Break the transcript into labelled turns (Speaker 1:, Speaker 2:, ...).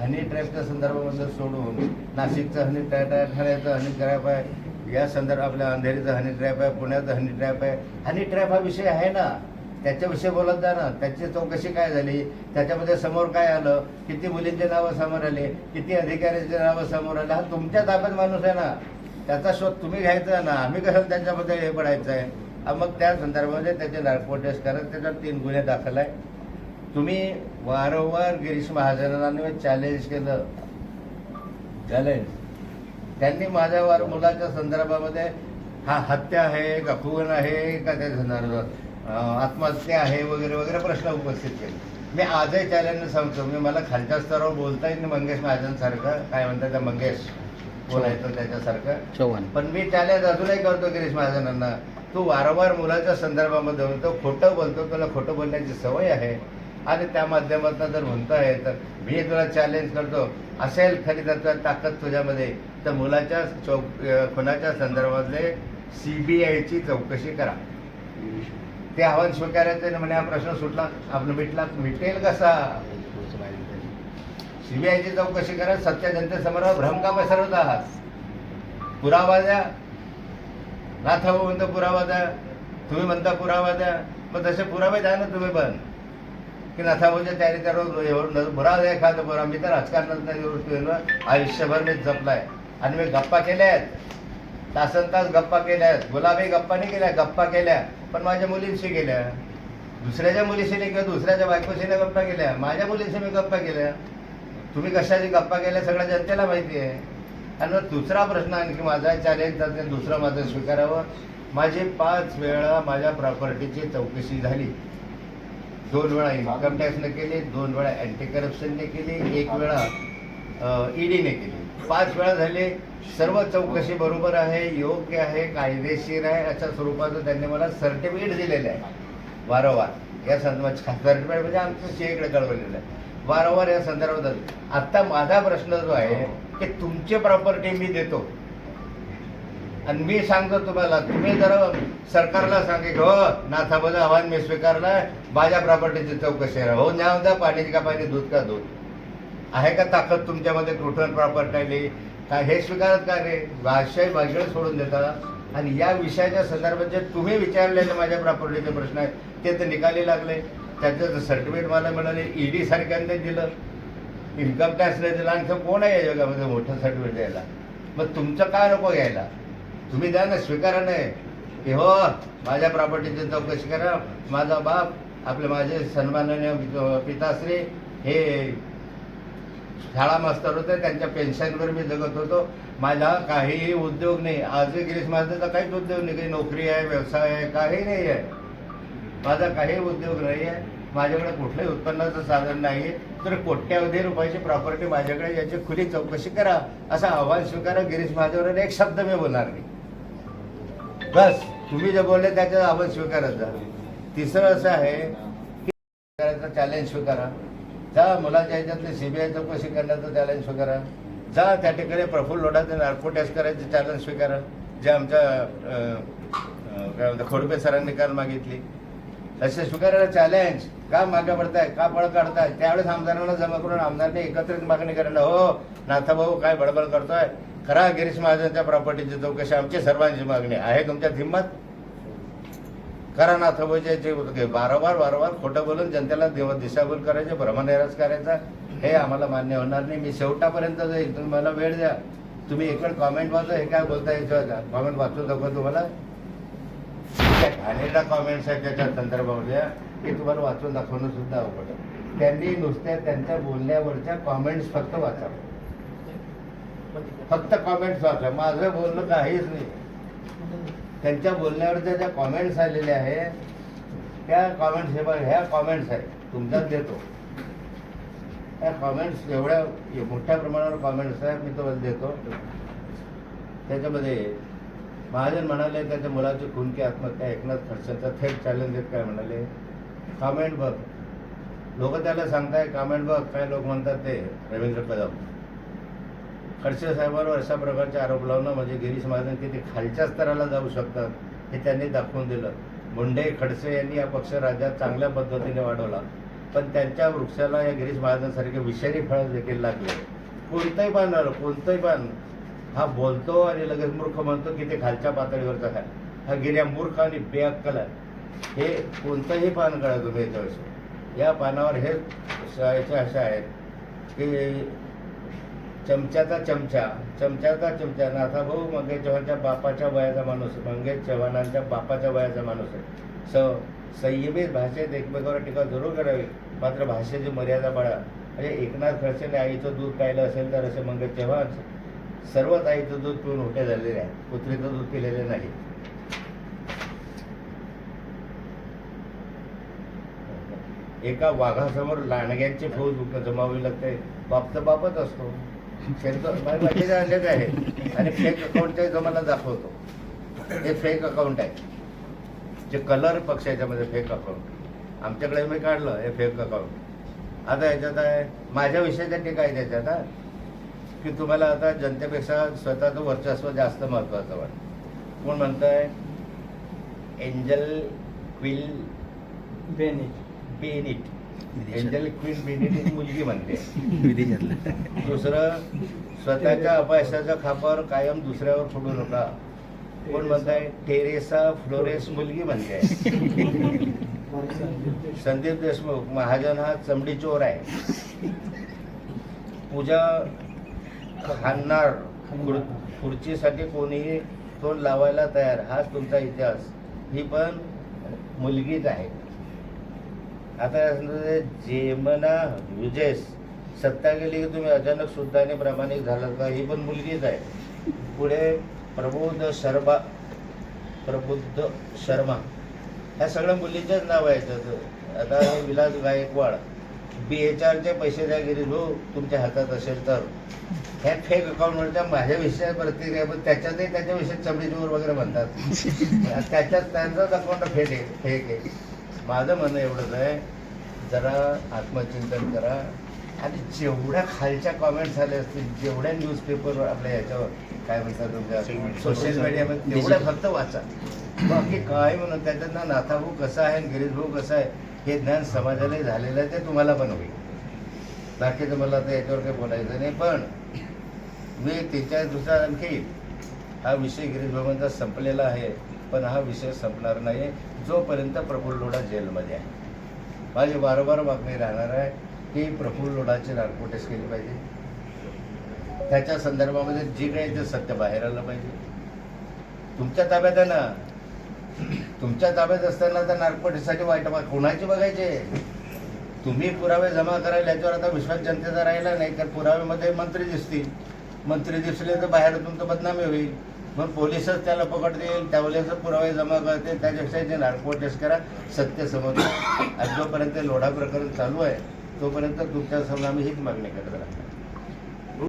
Speaker 1: हनी ट्रॅपच्या संदर्भामध्ये सोडून नाशिकचं हनी ट्रॅप आहे ठाण्याचं हनी ट्रॅप आहे या संदर्भ आपल्या अंधेरीचं हनी ट्रॅप आहे पुण्याचा हनी ट्रॅप आहे. हनी ट्रॅप हा विषय आहे ना? त्याच्याविषयी बोलत जा ना. त्याची चौकशी काय झाली? त्याच्यामध्ये समोर काय आलं? किती मुलींचे नावं समोर आले? किती अधिकाऱ्यांचे नावं समोर आले? हा तुमच्या ताब्यात माणूस आहे ना? त्याचा शोध तुम्ही घ्यायचा ना? आम्ही कसं त्यांच्याबद्दल हे पडायचं आहे? मग त्या संदर्भामध्ये त्याचे नार्को टेस्ट करत त्याच्यावर तीन गुन्हे दाखल आहे तुम्ही वारंवार गिरीश महाजनांना चॅलेंज केलं. चॅलेंज त्यांनी माझ्या वार मुलाच्या संदर्भामध्ये हा हत्या आहे का खून आहे का त्या संदर्भात आत्महत्या आहे वगैरे वगैरे प्रश्न उपस्थित केले. मी आजही चॅलेंज सांगतो मी मला खालच्या स्तरावर बोलता येईल मंगेश महाजनसारखं. काय म्हणतात त्या मंगेश? बोलायचं त्याच्यासारखं?
Speaker 2: चव्हाण.
Speaker 1: पण मी चॅलेंज अजूनही करतो गिरीश महाजनांना. तू वारंवार मुलाच्या संदर्भामध्ये बोलतो खोटं बोलतो तुला खोटं बोलण्याची सवय आहे. आणि त्या माध्यमातून जर म्हणतोय तर मी तुला चॅलेंज करतो. असेल खरी तर ताकद तुझ्यामध्ये तर मुलाच्या चौक खुनाच्या संदर्भातले सीबीआयची चौकशी करा. ते आव्हान स्वीकारायचं म्हणे हा प्रश्न सुटला आपण मिटला मिटेल कसा? सीबीआयची चौकशी करा सत्य जनतेसमोर भ्रम का पसरवत आहात पुरावा द्या. नाथाभाऊ म्हणतो पुरावा द्या. तुम्ही म्हणता पुरावा द्या. मग तसे पुरावे द्या ना तुम्ही पण. की नाथाभाऊच्या चारित्र्यावर एवढं बुरा एखादं बरं मी तर राजकारणात नाही गोष्टीवर आयुष्यभर मी जपलाय. आणि मी गप्पा केल्या आहेत. तासन तास गप्पा केल्या आहेत. गुलाबी गप्पा नाही केल्या गप्पा केल्या. पण माझ्या मुलींशी केल्या. दुसऱ्याच्या मुलीशी नाही किंवा दुसऱ्याच्या बायकोशी नाही गप्पा केल्या. माझ्या मुलींशी मी गप्पा केल्या. तुम्ही कशाची गप्पा केल्या सगळ्या जनतेला माहिती आहे. आणि मग दुसरा प्रश्न आणखी माझा चॅलेंज तर दुसरं माझं स्वीकारावं. माझी पाच वेळा माझ्या प्रॉपर्टीची चौकशी झाली. दोन वेळा इन्कम टॅक्सने केली दोन वेळा अँटी करप्शनने केली एक वेळा ईडीने केली. पाच वेळा झाले सर्व चौकशी बरोबर आहे योग्य आहे कायदेशीर आहे अशा स्वरूपाचं त्यांनी मला सर्टिफिकेट दिलेलं आहे. वारंवार. या संदर्भात सर्टिफिकेट म्हणजे आमचं शेकडे कळवलेलं आहे. वारंवार या संदर्भात. आत्ता माझा प्रश्न जो आहे की तुमची प्रॉपर्टी मी देतो. आणि मी सांगतो तुम्हाला तुम्ही जर सरकारला सांगे की हो नाथाबाचं आव्हान मी स्वीकारलाय माझ्या प्रॉपर्टीची चौकशी आहे हो न्या द्या पाण्याची का पाणी दूध का दूध? आहे का ताकद तुमच्यामध्ये कुठून प्रॉपर्टी आली? काय हे स्वीकारत का रे भाषा भाषण सोडून देता. आणि या विषयाच्या संदर्भात जे तुम्ही विचारलेले माझ्या प्रॉपर्टीचे प्रश्न आहेत ते तर निकाली लागले. त्याचं सर्टिफिकेट मला मिळाले ईडी सारख्यांनी दिलं. इन्कम टॅक्सने दिलं. आणि कोण आहे या जगामध्ये मोठं सर्टिफिकेट द्यायला? मग तुमचं काय नको घ्यायला? तुम्ही द्या ना स्वीकारा नाही की हो माझ्या प्रॉपर्टीची चौकशी करा. माझा बाप आपले माझे सन्माननीय पिताश्री हे शाळा मास्तर होते त्यांच्या पेन्शनवर मी जगत होतो. माझा काहीही उद्योग नाही. आजही गिरीश महाराजांचा काहीच उद्योग नाही. काही नोकरी आहे व्यवसाय आहे काही नाही आहे. माझा काही उद्योग नाही आहे. माझ्याकडे कुठलंही उत्पन्नाचं साधन नाही तर कोट्यावधी रुपयाची प्रॉपर्टी माझ्याकडे याची खुली चौकशी करा. असं आव्हान स्वीकारा. गिरीश महाजवर एक शब्द मी बोलणार नाही. बस तुम्ही जे बोलले त्याचं आपण स्वीकारायचा जा. तिसरं असं आहे की करायचं चॅलेंज स्वीकारा. जा मुलाच्या ह्याच्यातली सीबीआय चौकशी करण्याचं चॅलेंज स्वीकारा. जा त्या ठिकाणी प्रफुल्ल लोढाचे नार्को टेस्ट करायचं चॅलेंज स्वीकारा. जे आमच्या काय म्हणतात खोडपे सरांनी काल मागितली. तसे स्वीकारायला चॅलेंज का मागे पडताय का बळ काढताय त्यावेळेस आमदारांना जमा करून आमदारांनी एकत्रित मागणी करायला हो नाथाभाऊ काय बडबड करतोय? करा गिरीश महाजनच्या प्रॉपर्टीची चौकशी आमची सर्वांची मागणी आहे. तुमच्या हिंमत करा ना नाथाभाऊचे वारंवार वारंवार खोटं बोलून जनतेला देव दिशाभूल करायचे भ्रमनिराश करायचा हे आम्हाला मान्य होणार नाही. मी शेवटापर्यंत जाईल. तुम्ही मला वेळ द्या. तुम्ही एकड कॉमेंट वाचा हे काय बोलता याच्यावर कॉमेंट वाचू नको तुम्हाला? घाणेरडा कॉमेंट्स आहेत त्याच्या संदर्भामध्ये हे तुम्हाला वाचून दाखवणं सुद्धा अवघड त्यांनी नुसत्या त्यांच्या बोलण्यावरच्या कॉमेंट्स फक्त वाचावं फक्त कॉमेंट्स वाचा. माझं बोलणं काहीच नाही. त्यांच्या बोलण्यावर ज्या कॉमेंट्स आलेल्या आहेत त्या कॉमेंट्स हे बघा ह्या कॉमेंट्स आहेत. तुमच्याच देतो. त्या कॉमेंट्स एवढ्या मोठ्या प्रमाणावर कॉमेंट्स आहेत मी तुम्हाला देतो. त्याच्यामध्ये महाजन म्हणाले त्याच्या मुलाची खून की आत्महत्या एकनाथ खडसेंचा थेट चॅलेंज देत काय म्हणाले? कॉमेंट बघ. लोक त्याला सांगताय कॉमेंट बघ काय लोक म्हणतात ते रवींद्र कदम. खडसे साहेबांवर अशा प्रकारचे आरोप लावणं म्हणजे गिरीश महाजन किती खालच्या स्तराला जाऊ शकतात हे त्यांनी दाखवून दिलं. मुंडे खडसे यांनी या पक्ष राज्यात चांगल्या पद्धतीने वाढवला. पण त्यांच्या वृक्षाला या गिरीश महाराजांसारखे विषारी फळं देखील लागले. कोणतंही पान कोणतंही पान हा बोलतो आणि लगेच मूर्ख म्हणतो की ते खालच्या पातळीवरचा काय हा गिर्या मूर्ख आणि बेअक्कल आहे. हे कोणतंही पान कळा तुम्ही याच्याविषयी या पानावर हे शाळेच्या अशा आहेत की चमच्याचा चमचा चमच्याचा चमचा. नाथाभाऊ मंगेश चव्हाणच्या बापाच्या वयाचा माणूस मंगेश चव्हाणांच्या बापाच्या वयाचा माणूस आहे. स संयमित भाषेत एकमेकावर टीका जरूर करावी. मात्र भाषेची मर्यादा पाळा म्हणजे एकनाथ खडसेने आईचं दूध प्यायलं असेल तर असे मंगेश चव्हाण सर्वच आईचं दूध पिऊन मोठे झालेले आहे. कुत्रीचं दूध पिलेले नाही. एका वाघासमोर लांडग्यांची फौज जमावी लागते. बाप तर बापच असतो. शेतकरी माझे अंड्याचे आहे आणि फेक अकाउंटच्या जमाला दाखवतो। हे फेक अकाउंट आहे। जे कलर पक्ष याच्यामध्ये फेक अकाउंट आमच्याकडे मी काढलं हे फेक अकाउंट आता याच्यात आहे माझ्या विषयाच्या टीका आहे त्याच्यात हा। की तुम्हाला आता जनतेपेक्षा स्वतःचं वर्चस्व जास्त महत्वाचं वाटतं। कोण म्हणतंय? Angel Queen
Speaker 2: Bennett
Speaker 1: Bennett Angel Queen Bennett मुलगी म्हणते
Speaker 3: विदेशातलं.
Speaker 1: दुसरं स्वतःच्या अपयशाच्या खापावर कायम दुसऱ्यावर फोडू नका कोण म्हणताय? टेरेसा फ्लोरेस मुलगी म्हणते संदीप देशमुख महाजन हा चमडी चोर आहे. पूजा खाणार खुर- खुर्चीसाठी कोणीही तोंड लावायला तयार. हाच तुमचा इतिहास. ही पण मुलगीच आहे. आता याच्यामध्ये जेमना युजेस सत्ता गेली की तुम्ही अचानक शुद्ध आणि प्रामाणिक झालात का? ही पण मुलगीच आहे. पुढे प्रबोध शर्मा प्रबुद्ध शर्मा ह्या सगळ्या मुलींचेच नाव आहेत त्याचं. आता हे विलास गायकवाड बी एच आरचे पैसे द्या गेली हो तुमच्या हातात असेल तर. ह्या फेक अकाउंटवरच्या माझ्या विषयात प्रतिक्रिया पण त्याच्यातही त्याच्याविषयी चमडी चोर वगैरे म्हणतात. त्याच्यात त्यांचाच अकाउंट फेक आहे फेक आहे. माझं म्हणणं एवढंच आहे जरा आत्मचिंतन करा. आणि जेवढ्या खालच्या कॉमेंट्स झाल्या असतील जेवढ्या न्यूजपेपर आपल्या याच्यावर काय म्हणतात तुमच्या सोशल मीडियामध्ये तेवढ्या फक्त वाचा. बाकी काय म्हणून त्याच्यात ना नाथाभाऊ कसा आहे आणि गिरीश भाऊ कसा आहे हे ज्ञान समाजालाही झालेलं आहे ते तुम्हाला पण होईल. बाकीचं मला आता याच्यावर काही बोलायचं नाही पण मी त्याच्या दुसरा आणखी हा विषय गिरीश भाऊंचा संपलेला आहे. पण हा विषय संपणार नाही. जोपर्यंत प्रफुल्ल लोढा जेलमध्ये आहे. माझी वारंवार मागणी राहणार आहे की प्रफुल्ल लोढाची नार्कोटेस केली पाहिजे. त्याच्या संदर्भामध्ये जे काही ते सत्य बाहेर आलं पाहिजे. तुमच्या ताब्यात आहे ना? तुमच्या ताब्यात असताना तर नार्कोटेसाठी वाईट कोणाची बघायचे तुम्ही पुरावे जमा करायला याच्यावर आता विश्वास जनतेचा राहिला नाही तर पुराव्यामध्ये मंत्री दिसतील. मंत्री दिसले तर बाहेर तुमचं बदनामी होईल. मग पोलिसच त्याला पकडतील त्यावेळेस पुरावे जमा करतील त्याच्यापेक्षा जे नार्को टेस्ट करा सत्य समोर येईल. आणि जोपर्यंत लोढा प्रकरण चालू आहे तोपर्यंत तुमच्यासमोर आम्ही हीच मागणी करत राहतो